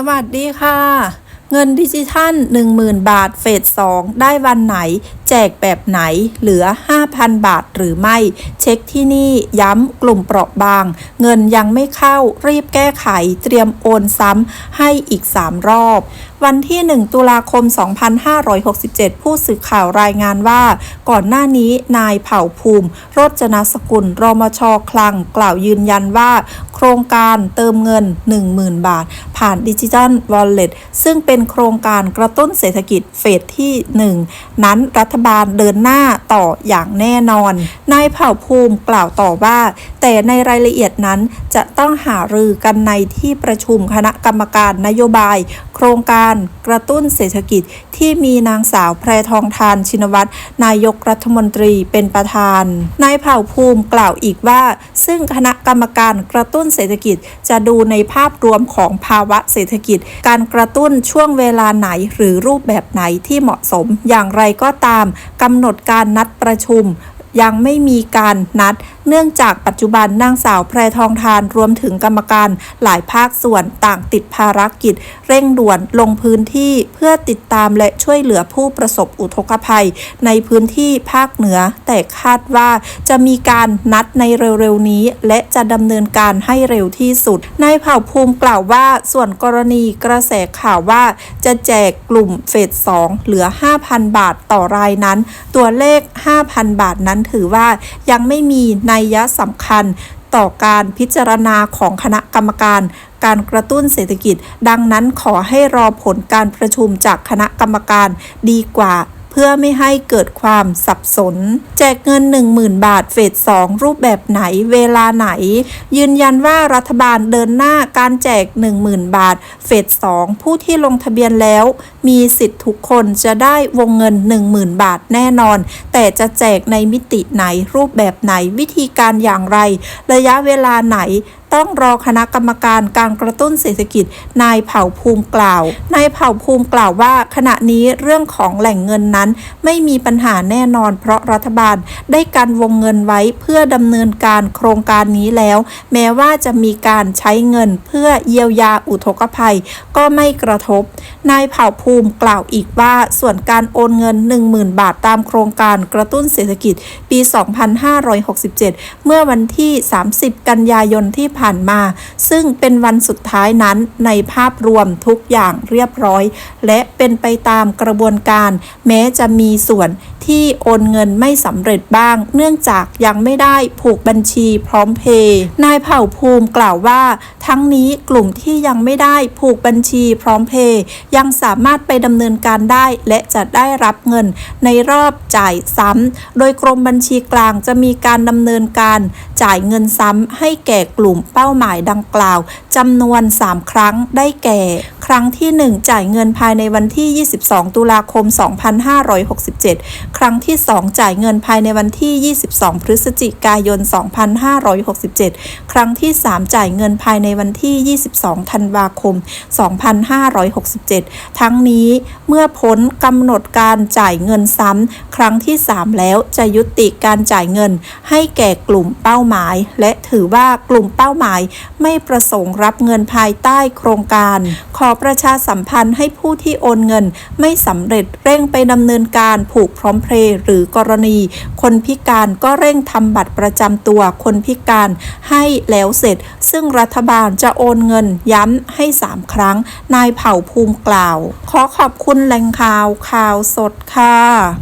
สวัสดีค่ะ เงินดิจิทัล 10,000 บาท เฟส2ได้วันไหน แจกแบบไหนเหลือ 5,000 บาทหรือไม่ เช็คที่นี่ย้ำกลุ่มเปราะบาง เงินยังไม่เข้ารีบแก้ไขเตรียมโอนซ้ำให้อีก 3 รอบ วันที่ 1 ตุลาคม 2567 ผู้สื่อข่าวรายงานว่า ก่อนหน้านี้นายเผ่าภูมิโรจนสกุล รมชคลัง กล่าวยืนยันว่า โครงการเติมเงิน 10,000 บาท ผ่านดิจิทัลวอลเล็ตซึ่งเป็นโครงการกระตุ้นเศรษฐกิจเฟสที่ 1 นั้นรัฐบาลเดินหน้าต่ออย่างแน่นอน นายเผ่าภูมิกล่าวต่อว่า แต่ในรายละเอียดนั้น จะต้องหารือกันในที่ประชุมคณะกรรมการนโยบาย โครงการกระตุ้นเศรษฐกิจที่มีนางสาวแพรทองทานชินวัตรนายกรัฐมนตรีเป็นประธาน นายเผ่าภูมิกล่าวอีกว่า ซึ่งคณะกรรมการกระตุ้นเศรษฐกิจจะดูในภาพรวมของภาวะเศรษฐกิจ การกระตุ้นช่วงเวลาไหนหรือรูปแบบไหนที่เหมาะสม อย่างไรก็ตามกำหนดการนัดประชุม ยังไม่มีการนัด เนื่องจากปัจจุบันนางสาวแพรทองทานรวมถึงกรรมการหลายภาคส่วนต่างติดภารกิจ เร่งด่วนลงพื้นที่เพื่อติดตามและช่วยเหลือผู้ประสบอุทกภัย ในพื้นที่ภาคเหนือ แต่คาดว่าจะมีการนัดในเร็วๆนี้ และจะดำเนินการให้เร็วที่สุดนายเผ่าภูมิกล่าวว่าส่วนกรณีกระแสข่าวว่า จะแจกกลุ่มเฟส2เหลือ 5,000 บาทต่อรายนั้น ตัวเลข 5,000 บาทนั้นถือว่ายังไม่มีนัยยะสำคัญต่อการพิจารณาของคณะกรรมการการกระตุ้นเศรษฐกิจ ดังนั้นขอให้รอผลการประชุมจากคณะกรรมการดีกว่า เพื่อไม่ให้เกิดความสับสน แจกเงิน 10,000 บาทเฟส2รูปแบบไหนเวลาไหน ยืนยันว่ารัฐบาลเดินหน้าการแจก 10,000 บาทเฟส2ผู้ที่ลงทะเบียนแล้ว มีสิทธิ์ทุกคนจะได้วงเงิน 10,000 บาทแน่นอน แต่จะแจกในมิติไหนรูปแบบไหนวิธีการอย่างไร ระยะเวลาไหน ต้องรอคณะกรรมการการกระตุ้นเศรษฐกิจ นายเผ่าภูมิกล่าว นายเผ่าภูมิกล่าวว่า ขณะนี้เรื่องของแหล่งเงินนั้น ไม่มีปัญหาแน่นอน เพราะรัฐบาลได้การวงเงินไว้เพื่อดำเนินการโครงการนี้แล้ว แม้ว่าจะมีการใช้เงินเพื่อเยียวยาอุทกภัย ก็ไม่กระทบ นายเผ่าภูมิกล่าวอีกว่าส่วนการโอนเงิน 10,000 บาทตามโครงการกระตุ้นเศรษฐกิจปี 2567 เมื่อวันที่ 30 กันยายนที่ผ่านมา ซึ่งเป็นวันสุดท้ายนั้นในภาพรวมทุกอย่างเรียบร้อย และเป็นไปตามกระบวนการ แม้จะมีส่วนที่โอนเงินไม่สำเร็จบ้าง เนื่องจากยังไม่ได้ผูกบัญชีพร้อมเพย์นายเผ่าภูมิกล่าวว่า ทั้งนี้กลุ่มที่ยังไม่ได้ผูกบัญชีพร้อมเพย์ยังสามารถไปดำเนินการได้ และจะได้รับเงินในรอบจ่ายซ้ำโดยกรมบัญชีกลางจะมีการดำเนินการจ่ายเงินซ้ำให้แก่กลุ่มเเป้าหมายดังกล่าวจำนวน 3 ครั้งได้แก่ ครั้งที่ 1 จ่ายเงินภายในวันที่ 22 ตุลาคม 2567 ครั้งที่ 2 จ่ายเงินภายในวันที่ 22 พฤศจิกายน 2567 ครั้งที่ 3 จ่ายเงินภายในวันที่ 22 ธันวาคม 2567 ทั้งนี้เมื่อพ้นกำหนดการจ่ายเงินซ้ำครั้งที่ 3 แล้วจะยุติการจ่ายเงินให้แก่กลุ่มเป้าหมาย และถือว่ากลุ่มเป้าหมายาย ไม่ประสงค์รับเงินภายใต้โครงการ ขอประชาสัมพันธ์ให้ผู้ที่โอนเงิน ไม่สำเร็จเร่งไปดำเนินการผูกพร้อมเพรย์หรือกรณี คนพิการก็เร่งทำบัตรประจำตัวคนพิการให้แล้วเสร็จ ซึ่งรัฐบาลจะโอนเงินย้ำให้ 3 ครั้ง นายเผ่าภูมิกล่าว ขอขอบคุณแหล่งข่าวข่าวสดค่ะ